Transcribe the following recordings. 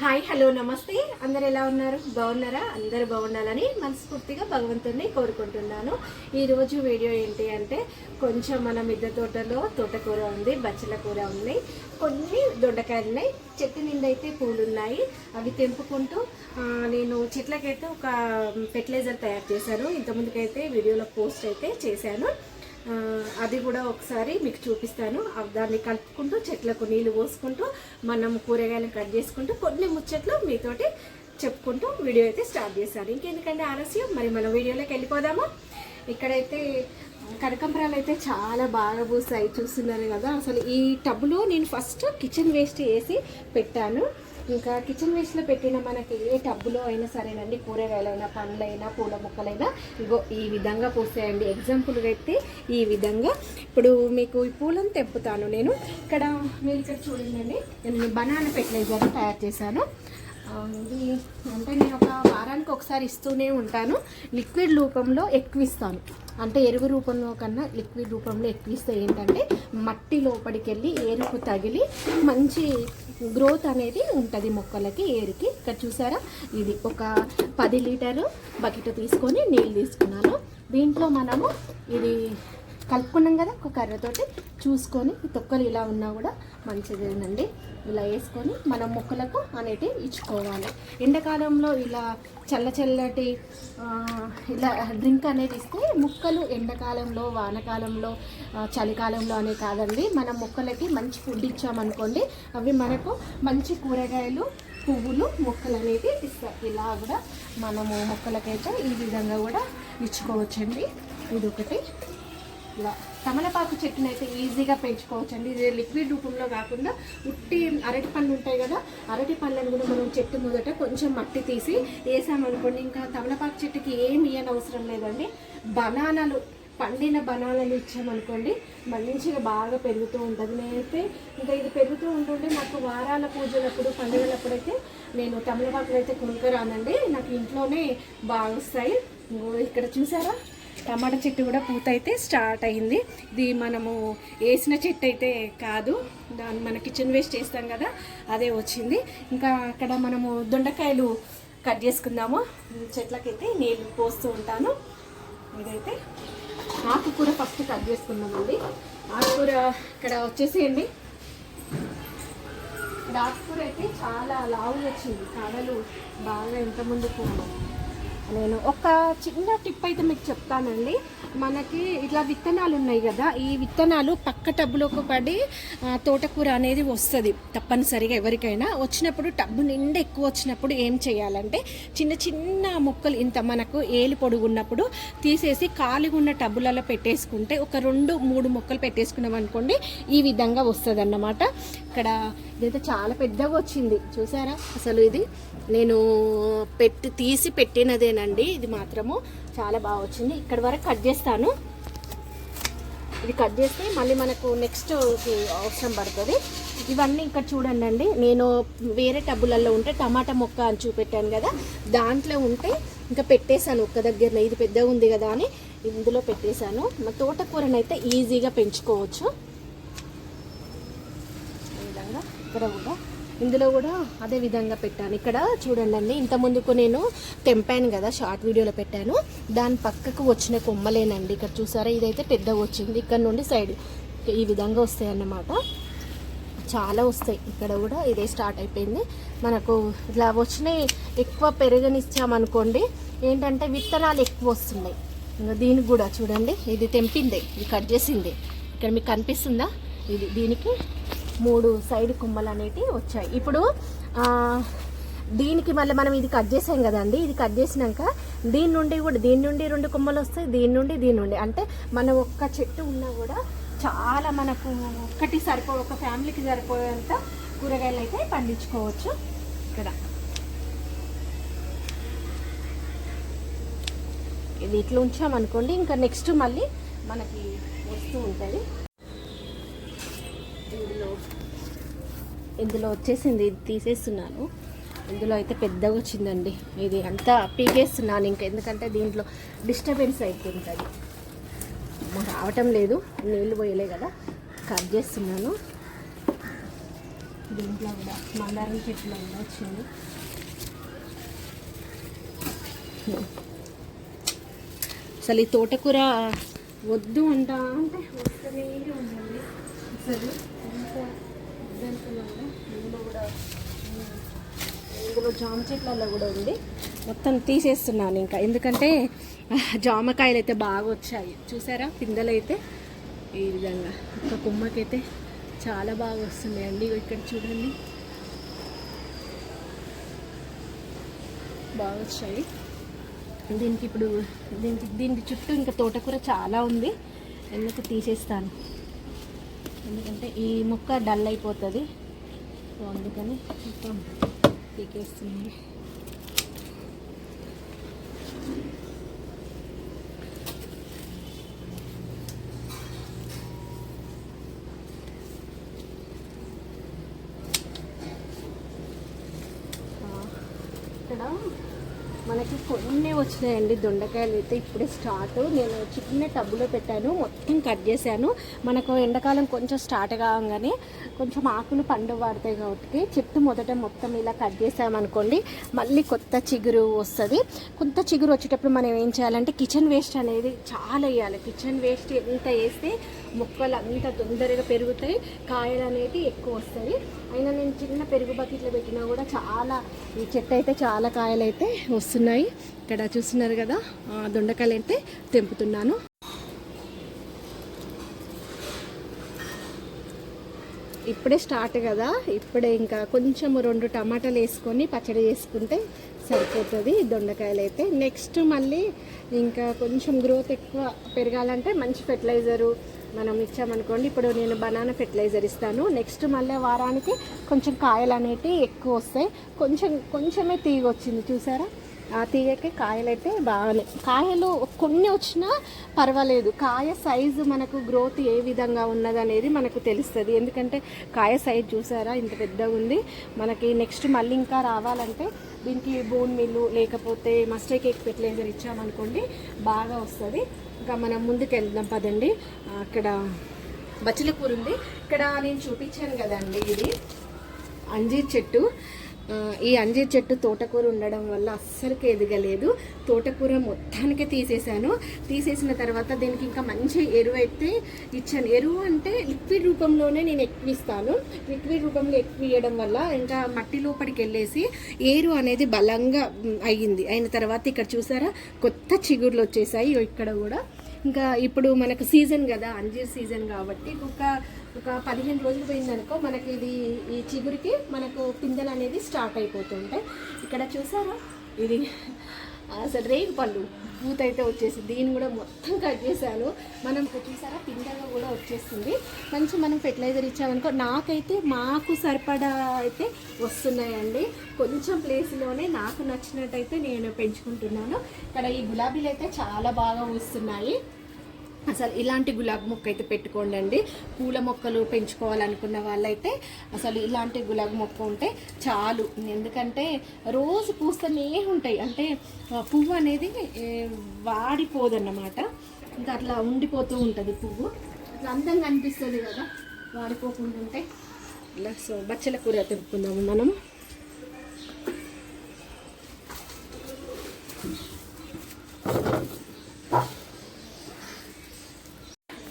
Hi hello నమస్తే. అందరు ఎలా ఉన్నారు? బాగున్నారా? అందరు బాగుండాలని మనస్ఫూర్తిగా భగవంతుడిని కోరుకుంటున్నాను. ఈరోజు వీడియో ఏంటి అంటే కొంచెం మన మిద్దె తోటలో తోటకూర ఉంది బచ్చల కూర ఉన్నాయి కొన్ని దొండకాయలు ఉన్నాయి చెట్టు నిండా అయితే పూలు ఉన్నాయి అవి తెంపుకుంటూ నేను చెట్లకైతే ఒక ఫెర్టిలైజర్ తయారు చేశాను. ఇంతకుముందుకైతే వీడియోలో పోస్ట్ అయితే చేశాను. అది కూడా ఒకసారి మీకు చూపిస్తాను. దాన్ని కలుపుకుంటూ చెట్లకు నీళ్ళు పోసుకుంటూ మనం కూరగాయలు కట్ చేసుకుంటూ కొన్ని ముచ్చట్లు మీతోటి చెప్పుకుంటూ వీడియో అయితే స్టార్ట్ చేశాను. ఇంకెందుకంటే ఆలస్యం? మరి మనం వీడియోలోకి వెళ్ళిపోదాము? ఇక్కడైతే కనకంబరాలు అయితే చాలా బాగా పూసాయి చూస్తున్నారు కదా. అసలు ఈ టబ్లో నేను ఫస్ట్ కిచెన్ వేస్ట్ వేసి పెట్టాను. ఇంకా కిచెన్ వేస్ట్లో పెట్టిన మనకి ఏ టబ్బులో అయినా సరేనండి కూరగాయలైనా పండ్లైనా పూల మొక్కలైనా ఇగో ఈ విధంగా పూసాయండి ఎగ్జాంపుల్గా అయితే ఈ విధంగా. ఇప్పుడు మీకు ఈ పూలను తెంపుతాను నేను. ఇక్కడ మీరు ఇక్కడ చూడండి నేను బనానా ఫెర్టిలైజర్ తయారు చేశాను. ఇది అంటే నేను ఒక వారానికి ఒకసారి ఇస్తూనే ఉంటాను. లిక్విడ్ రూపంలో ఎక్కువ ఇస్తాను. అంటే ఎరువు రూపంలో కన్నా లిక్విడ్ రూపంలో ఎక్కువ ఇస్తే ఏంటంటే మట్టి లోపలికి వెళ్ళి ఎరుపు తగిలి మంచి గ్రోత్ అనేది ఉంటుంది మొక్కలకి ఏరికి. ఇక్కడ చూసారా? ఇది ఒక పది లీటరు బకెట్ తీసుకొని నీళ్ళు తీసుకున్నాను. దీంట్లో మనము ఇది కలుపుకున్నాం కదా ఒక కర్రతోటి చూసుకొని తొక్కలు ఇలా ఉన్నా కూడా మంచిదేనండి. ఇలా వేసుకొని మనం మొక్కలకు అనేటి ఇచ్చుకోవాలి. ఎండాకాలంలో ఇలా చల్ల చల్లటి ఇలా డ్రింక్ అనేది ఇస్తే మొక్కలు ఎండాకాలంలో వానకాలంలో చలికాలంలో అనే కాదండి. మనం మొక్కలకి మంచి ఫుడ్ ఇచ్చామనుకోండి అవి మనకు మంచి కూరగాయలు పువ్వులు మొక్కలు అనేవి ఇస్తాయి. ఇలా కూడా మనము మొక్కలకైతే ఈ విధంగా కూడా ఇచ్చుకోవచ్చండి. ఇది ఒకటి ఇలా తమలపాకు చెట్టుని అయితే ఈజీగా పెంచుకోవచ్చండి. ఇది లిక్విడ్ రూపంలో కాకుండా ఉట్టి అరటి పళ్ళు ఉంటాయి కదా అరటి పళ్ళని కూడా మనం చెట్టు మొదట కొంచెం మట్టి తీసి వేసామనుకోండి ఇంకా తమలపాకు చెట్టుకి ఏమి ఇయ్యని అవసరం లేదండి. బనానాలు పండిన బనానాలు ఇచ్చామనుకోండి మంచిగా బాగా పెరుగుతూ ఉంటుంది. నేనైతే ఇంకా ఇది పెరుగుతూ ఉంటుంటే నాకు వారాల పూజలప్పుడు పండుగలప్పుడైతే నేను తమలపాకులు అయితే కొనుక్కరానండి. నాకు ఇంట్లోనే బాగా వస్తాయి. ఇక్కడ చూసారా? టమాటా చెట్టు కూడా పూత అయితే స్టార్ట్ అయింది. ఇది మనము వేసిన చెట్టు అయితే కాదు. దాన్ని మన కిచెన్ వేస్ట్ చేస్తాం కదా అదే వచ్చింది. ఇంకా అక్కడ మనము దొండకాయలు కట్ చేసుకుందాము. చెట్లకైతే నీళ్ళు పోస్తూ ఉంటాను. ఇదైతే ఆకుకూర ఫస్ట్ కట్ చేసుకుందామండి. ఆకుకూర ఇక్కడ వచ్చేసేయండి. ఇక్కడ ఆకుకూర అయితే చాలా లావు వచ్చింది. కాడలు బాగా ఎంత ముందుకు నేను ఒక చిన్న టిప్ అయితే మీకు చెప్తానండి. మనకి ఇట్లా విత్తనాలు ఉన్నాయి కదా ఈ విత్తనాలు పక్క టబ్బులోకి పడి తోటకూర అనేది వస్తుంది తప్పనిసరిగా ఎవరికైనా. వచ్చినప్పుడు టబ్బు నిండా ఎక్కువ వచ్చినప్పుడు ఏం చేయాలంటే చిన్న చిన్న మొక్కలు ఇంత మనకు ఏలు పొడుగున్నప్పుడు తీసేసి ఖాళీగా ఉన్న టబ్బులలో పెట్టేసుకుంటే ఒక రెండు మూడు మొక్కలు పెట్టేసుకున్నాం అనుకోండి ఈ విధంగా వస్తుంది అన్నమాట ఇక్కడ ఇదైతే చాలా పెద్దగా వచ్చింది. చూసారా? అసలు ఇది నేను పెట్టి తీసి పెట్టినదే పెట్టినదేనండి ఇది మాత్రము. చాలా బాగా వచ్చింది. ఇక్కడ వరకు కట్ చేస్తాను. ఇది కట్ చేస్తే మళ్ళీ మనకు నెక్స్ట్ అవసరం పడుతుంది. ఇవన్నీ ఇక్కడ చూడండి అండి నేను వేరే టబ్బులలో ఉంటే టమాటా మొక్క అని చూపెట్టాను కదా. దాంట్లో ఉంటే ఇంకా పెట్టేశాను ఒక్క దగ్గర ఇది పెద్దగా ఉంది కదా అని ఇందులో పెట్టేశాను. మా తోటకూరనైతే ఈజీగా పెంచుకోవచ్చు. ఈ విధంగా. ఇక్కడ కూడా. ఇందులో కూడా అదే విధంగా పెట్టాను. ఇక్కడ చూడండి అండి ఇంత ముందుకు నేను తెంపాను కదా షార్ట్ వీడియోలో పెట్టాను. దాని పక్కకు వచ్చిన కొమ్మలేనండి. ఇక్కడ చూసారా? ఇదైతే పెద్దగా వచ్చింది. ఇక్కడ నుండి సైడ్ ఈ విధంగా వస్తాయి అన్నమాట చాలా వస్తాయి. ఇక్కడ కూడా ఇదే స్టార్ట్ అయిపోయింది. మనకు ఇలా వచ్చినాయి ఎక్కువ పెరగనిచ్చామనుకోండి ఏంటంటే విత్తనాలు ఎక్కువ వస్తున్నాయి. ఇంకా దీనికి కూడా చూడండి ఇది తెంపింది ఇది కట్ చేసింది. ఇక్కడ మీకు కనిపిస్తుందా? ఇది దీనికి మూడు సైడ్ కొమ్మలు అనేటివి వచ్చాయి. ఇప్పుడు దీనికి మళ్ళీ మనం ఇది కట్ చేసాం కదండి ఇది కట్ చేసినాక దీని నుండి కూడా దీని నుండి రెండు కొమ్మలు వస్తాయి దీని నుండి దీని నుండి. అంటే మనం ఒక్క చెట్టు ఉన్నా కూడా చాలా మనకు ఒక్కటి సరిపో ఒక ఫ్యామిలీకి సరిపోయేంత కూరగాయలు అయితే పండించుకోవచ్చు. ఇక్కడ. ఇది ఇట్లా ఉంచామనుకోండి ఇంకా నెక్స్ట్ మళ్ళీ మనకి వస్తూ ఉంటుంది. ఇందులో ఇందులో వచ్చేసింది ఇది తీసేస్తున్నాను. ఇందులో అయితే పెద్దగా వచ్చిందండి. ఇది అంతా పీకేస్తున్నాను ఇంకా ఎందుకంటే దీంట్లో డిస్టర్బెన్స్ అవుతుంటుంది రావటం లేదు. నీళ్ళు పోయలే కదా. కట్ చేస్తున్నాను. దీంట్లో కూడా మందారం చెట్లు కూడా వచ్చింది. అసలు ఈ తోటకూర వద్దు అంటా అంటే వస్తూనే ఉందండి అసలు ఎంత ఇందులో కూడా ఇందులో జామ చెట్లలో కూడా ఉంది. మొత్తం తీసేస్తున్నాను ఇంకా. ఎందుకంటే జామకాయలు అయితే బాగా వచ్చాయి. చూసారా? పిందెలు అయితే ఈ విధంగా. ఒక కొమ్మకైతే చాలా బాగా వస్తున్నాయండి ఇగో ఇక్కడ చూడండి. బాగా వచ్చాయి. దీనికి ఇప్పుడు దీనికి దీనికి చుట్టూ ఇంకా తోటకూర చాలా ఉంది. ఎందుకు తీసేస్తాను? ఎందుకంటే ఈ ముక్క డల్ అయిపోతుంది. సో అందుకని మొత్తం పీకేస్తున్నాను ఆ, ఇక్కడ మనకి కొన్ని వచ్చినాయండి దొండకాయలు అయితే ఇప్పుడే స్టార్ట్. నేను చిన్న టబ్బులో పెట్టాను మొత్తం కట్ చేశాను. మనకు ఎండాకాలం కొంచెం స్టార్ట్ కాగానే కొంచెం ఆకులు పండు పడతాయి కాబట్టి చెట్టు మొదట మొత్తం ఇలా కట్ చేసామనుకోండి మళ్ళీ కొత్త చిగురు వస్తుంది. కొత్త చిగురు వచ్చేటప్పుడు మనం ఏం చేయాలంటే కిచెన్ వేస్ట్ అనేది చాలా వేయాలి. కిచెన్ వేస్ట్ ఎంత వేస్తే మొక్కలు అంత తొందరగా పెరుగుతాయి. కాయలు అనేవి ఎక్కువ వస్తాయి. అయినా నేను చిన్న పెరుగు బకెట్లో పెట్టినా కూడా చాలా ఈ చెట్టు అయితే చాలా కాయలు అయితే వస్తున్నాయి. ఇక్కడ చూస్తున్నారు కదా దొండకాయలు అయితే తెంపుతున్నాను. ఇప్పుడే స్టార్ట్ కదా. ఇప్పుడే ఇంకా కొంచెం రెండు టమాటాలు వేసుకొని పచ్చడి చేసుకుంటే సరిపోతుంది దొండకాయలు అయితే నెక్స్ట్ మళ్ళీ ఇంకా కొంచెం గ్రోత్ ఎక్కువ పెరగాలంటే మంచి ఫెర్టిలైజరు మనం ఇచ్చామనుకోండి ఇప్పుడు నేను బనానా ఫెర్టిలైజర్ ఇస్తాను. నెక్స్ట్ మళ్ళీ వారానికి కొంచెం కాయలు అనేటివి ఎక్కువ వస్తాయి. కొంచెం కొంచెమే తీగ వచ్చింది చూసారా? ఆ తీగకి కాయలైతే బాగానే. కాయలు కొన్ని వచ్చినా పర్వాలేదు. కాయ సైజు మనకు గ్రోత్ ఏ విధంగా ఉన్నదనేది మనకు తెలుస్తుంది. ఎందుకంటే కాయ సైజ్ చూసారా? ఇంత పెద్దగా ఉంది. మనకి నెక్స్ట్ మళ్ళీ ఇంకా రావాలంటే దీనికి బోన్ మిల్లు లేకపోతే మస్టేక్ కేక్ ఫెర్టిలైజర్ ఇచ్చామనుకోండి బాగా వస్తుంది. ఇంకా మనం ముందుకు వెళ్దాం పదండి అక్కడ బచ్చల కూర ఉంది ఇక్కడ నేను చూపించాను కదండి ఇది. అంజీర్ చెట్టు. ఈ అంజీర్ చెట్టు తోటకూర ఉండడం వల్ల అస్సలకి ఎదగలేదు. తోటకూర మొత్తానికే తీసేశాను. తీసేసిన తర్వాత దీనికి ఇంకా మంచి ఎరువు అయితే ఇచ్చాను. ఎరువు అంటే లిక్విడ్ రూపంలోనే నేను ఎక్కువ ఇస్తాను లిక్విడ్ రూపంలో ఎక్కువ వల్ల ఇంకా మట్టి లోపలికి వెళ్ళేసి ఏరు అనేది బలంగా అయ్యింది. అయిన తర్వాత ఇక్కడ చూసారా? కొత్త చిగుర్లు వచ్చేసాయి. ఇక్కడ కూడా ఇంకా ఇప్పుడు మనకు సీజన్ కదా అంజీర్ సీజన్ కాబట్టి ఒక ఒక పదిహేను రోజులు పోయిందనుకో మనకి ఇది ఈ చిగురికి మనకు పిందెలు అనేది స్టార్ట్ అయిపోతుంటాయి. ఇక్కడ చూసారా? ఇది అసలు రేగు పళ్ళు పూత అయితే వచ్చేసింది. దీన్ని కూడా మొత్తం కట్ చేశాను. మనం చూసారా పిండగా కూడా వచ్చేస్తుంది. మంచి మనం ఫెర్టిలైజర్ ఇచ్చామనుకో నాకైతే మాకు సరిపడా అయితే వస్తున్నాయండి. కొంచెం ప్లేస్లోనే నాకు నచ్చినట్టయితే నేను పెంచుకుంటున్నాను. ఇక్కడ ఈ గులాబీలు అయితే చాలా బాగా వస్తున్నాయి. అసలు ఇలాంటి గులాబీ మొక్క అయితే పెట్టుకోండి అండి. పూల మొక్కలు పెంచుకోవాలనుకున్న వాళ్ళైతే అసలు ఇలాంటి గులాబీ మొక్క ఉంటే చాలు. ఎందుకంటే రోజు పూస్తూనే ఉంటాయి. అంటే పువ్వు అనేది వాడిపోదన్నమాట. ఇంకా అట్లా ఉండిపోతూ ఉంటుంది పువ్వు. అట్లా అందంగా అనిపిస్తుంది కదా వాడిపోకుండా ఉంటే. ఇలా సో బచ్చల కూర తెంపుకుందాము మనం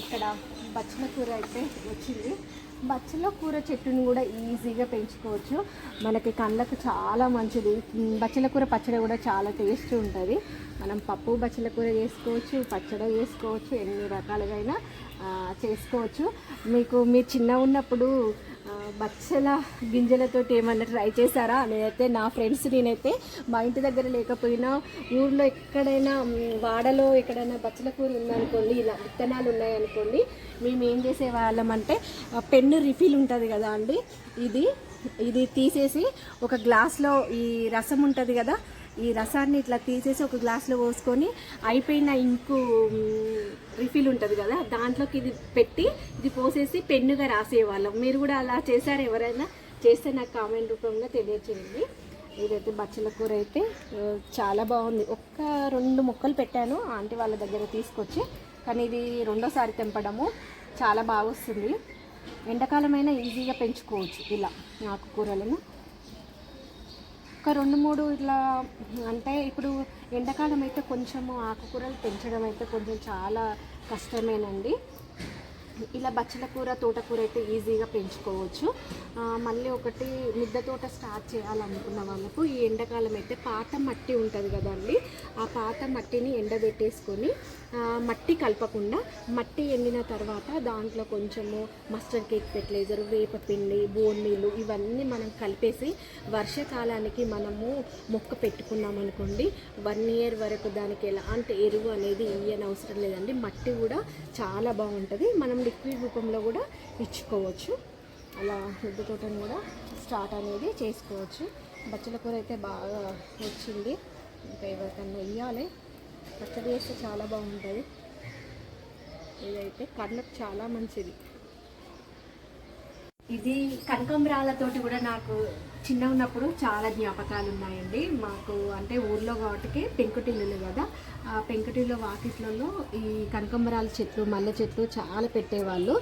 ఇక్కడ బచ్చల కూర అయితే వచ్చింది. బచ్చల కూర చెట్టును కూడా ఈజీగా పెంచుకోవచ్చు. మనకి కళ్ళకు చాలా మంచిది. బచ్చల కూర పచ్చడి కూడా చాలా టేస్ట్ ఉంటుంది. మనం పప్పు బచ్చల కూర చేసుకోవచ్చు పచ్చడి చేసుకోవచ్చు ఎన్ని రకాలుగా అయినా చేసుకోవచ్చు. మీకు మీరు చిన్న ఉన్నప్పుడు బచ్చల గింజలతోటి ఏమన్నా ట్రై చేశారా? నేనైతే నా ఫ్రెండ్స్ నేనైతే మా ఇంటి దగ్గర లేకపోయినా ఊర్లో ఎక్కడైనా వాడలో ఎక్కడైనా బచ్చల కూర ఉందనుకోండి ఇలా విత్తనాలు ఉన్నాయనుకోండి మేము ఏం చేసేవాళ్ళం అంటే పెన్ను రిఫిల్ ఉంటుంది కదా అండి ఇది ఇది తీసేసి ఒక గ్లాస్లో ఈ రసం ఉంటుంది కదా ఈ రసాన్ని ఇట్లా తీసేసి ఒక గ్లాస్లో పోసుకొని అయిపోయిన ఇంకు రిఫిల్ ఉంటుంది కదా దాంట్లోకి ఇది పెట్టి ఇది పోసేసి పెన్నుగా రాసేవాళ్ళం. మీరు కూడా అలా చేశారు ఎవరైనా? చేస్తే నాకు కామెంట్ రూపంలో తెలియచేయండి. ఇదైతే బచ్చల కూర అయితే చాలా బాగుంది. ఒక్క రెండు ముక్కలు పెట్టాను ఆంటీ వాళ్ళ దగ్గర తీసుకొచ్చి కానీ ఇది రెండోసారి తెంపడము చాలా బాగా వస్తుంది ఎండాకాలమైనా ఈజీగా పెంచుకోవచ్చు ఇలా ఆకుకూరలను. ఒక రెండు మూడు ఇట్లా అంటే ఇప్పుడు ఎండాకాలం అయితే కొంచెము ఆకుకూరలు పెంచడం అయితే కొంచెం చాలా కష్టమేనండి. ఇలా బచ్చల కూర తోటకూర అయితే ఈజీగా పెంచుకోవచ్చు. మళ్ళీ ఒకటి మిద్దె తోట స్టార్ట్ చేయాలనుకున్న వాళ్ళకు ఈ ఎండాకాలం అయితే పాత మట్టి ఉంటుంది కదండి. ఆ పాత మట్టిని ఎండబెట్టేసుకొని మట్టి కలపకుండా మట్టి ఎండిన తర్వాత దాంట్లో కొంచెము మస్టర్డ్ కేక్ ఫెర్టిలైజర్ వేపపిండి బోన్నీళ్ళు ఇవన్నీ మనం కలిపేసి వర్షాకాలానికి మనము మొక్క పెట్టుకున్నాం అనుకోండి వన్ ఇయర్ వరకు దానికి ఎలాంటి ఎరువు అనేది ఇయ్యని అవసరం లేదండి. మట్టి కూడా చాలా బాగుంటుంది. మనం లిక్విడ్ రూపంలో కూడా ఇచ్చుకోవచ్చు. అలా మిద్దె తోటను కూడా స్టార్ట్ అనేది చేసుకోవచ్చు. బచ్చల కూర అయితే బాగా వచ్చింది. ఇంకా ఎవరికన్నా ఇవ్వాలి పచ్చడి చేస్తే చాలా బాగుంటుంది. ఇదైతే కళ్ళకు చాలా మంచిది. ఇది కనకంబరాలతోటి కూడా నాకు చిన్న ఉన్నప్పుడు చాలా జ్ఞాపకాలు ఉన్నాయండి మాకు అంటే ఊర్లో కాబట్టి పెంకుటిల్లులు కదా. ఆ పెంకుటిల్లు వాకిట్లలో ఈ కనకంబరాల చెట్లు మల్లె చెట్లు చాలా పెట్టేవాళ్ళు.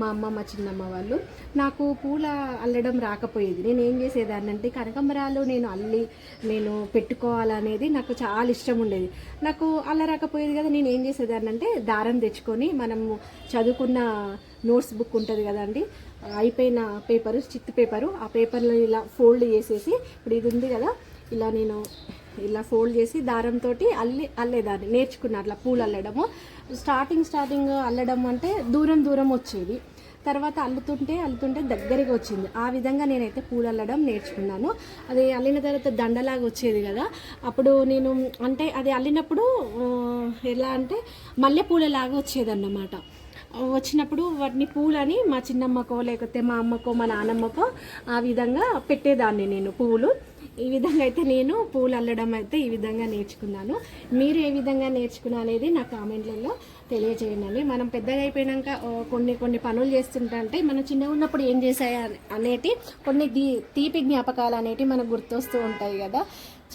మా అమ్మ మా చిన్నమ్మ వాళ్ళు. నాకు పూల అల్లడం రాకపోయేది. నేను ఏం చేసేదాన్ని అంటే కనకంబరాలు నేను అల్లి నేను పెట్టుకోవాలనేది నాకు చాలా ఇష్టం ఉండేది నాకు అల్ల రాకపోయేది కదా నేను ఏం చేసేదాన్ని అంటే దారం తెచ్చుకొని మనము చదువుకున్న నోట్స్ బుక్ ఉంటుంది కదండి అయిపోయిన పేపరు చిత్తు పేపరు ఆ పేపర్లో ఇలా ఫోల్డ్ చేసేసి ఇప్పుడు ఇది ఉంది కదా ఇలా నేను ఇలా ఫోల్డ్ చేసి దారంతో అల్లి అల్లేదాన్ని నేర్చుకున్నా అట్లా పూలు అల్లడము. స్టార్టింగ్ స్టార్టింగ్ అల్లడం అంటే దూరం దూరం వచ్చేది. తర్వాత అల్లుతుంటే అల్లుతుంటే దగ్గరికి వచ్చింది. ఆ విధంగా నేనైతే పూలు అల్లడం నేర్చుకున్నాను. అది అల్లిన తర్వాత దండలాగా వచ్చేది కదా అప్పుడు నేను అంటే అది అల్లినప్పుడు ఎలా అంటే మల్లెపూలలాగా వచ్చేదన్నమాట. వచ్చినప్పుడు వాటిని పూలని మా చిన్నమ్మకో లేకపోతే మా అమ్మకో మా నానమ్మకో ఆ విధంగా పెట్టేదాన్ని నేను పువ్వులు ఈ విధంగా అయితే నేను పూలు అల్లడం అయితే ఈ విధంగా నేర్చుకున్నాను. మీరు ఏ విధంగా నేర్చుకున్నా అనేది నా కామెంట్లలో తెలియజేయండి. మనం పెద్దగా అయిపోయినాక కొన్ని కొన్ని పనులు చేస్తుంటే మనం చిన్నగా ఉన్నప్పుడు ఏం చేసాయి అనేటి కొన్ని దీ తీపి జ్ఞాపకాలు అనేటివి మనకు గుర్తొస్తూ ఉంటాయి కదా.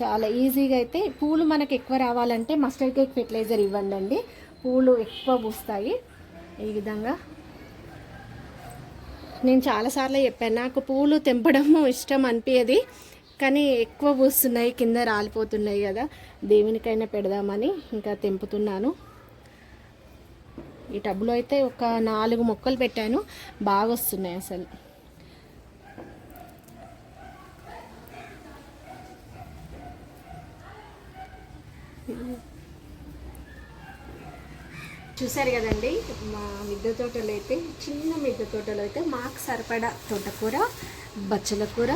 చాలా ఈజీగా అయితే పూలు మనకు ఎక్కువ రావాలంటే మస్టర్డ్ కేక్ ఫెర్టిలైజర్ ఇవ్వండి అండి పూలు ఎక్కువ పూస్తాయి. ఈ విధంగా. నేను చాలాసార్లు చెప్పాను నాకు పూలు తెంపడము ఇష్టం అనిపించేది కానీ ఎక్కువ పూస్తున్నాయి కింద రాలిపోతున్నాయి కదా. దేవునికైనా పెడదామని ఇంకా తెంపుతున్నాను. ఈ టబ్లో అయితే ఒక నాలుగు మొక్కలు పెట్టాను బాగా వస్తున్నాయి అసలు. చూసారు కదండి మా మిద్దె తోటలో అయితే చిన్న మిద్దె తోటలో అయితే మాకు సరిపడా తోటకూర బచ్చల కూర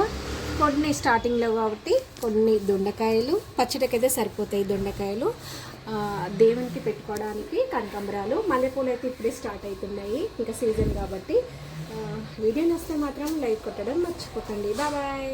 కొన్ని స్టార్టింగ్లో కాబట్టి కొన్ని దొండకాయలు పచ్చడికైతే సరిపోతాయి దొండకాయలు. దేవునికి పెట్టుకోవడానికి కనకాంబరాలు మల్లెపూలు అయితే ఇప్పుడే స్టార్ట్ అవుతున్నాయి ఇంకా సీజన్ కాబట్టి వీడియో నస్తే మాత్రం లైక్ కొట్టడం మర్చిపోకండి. బాయ్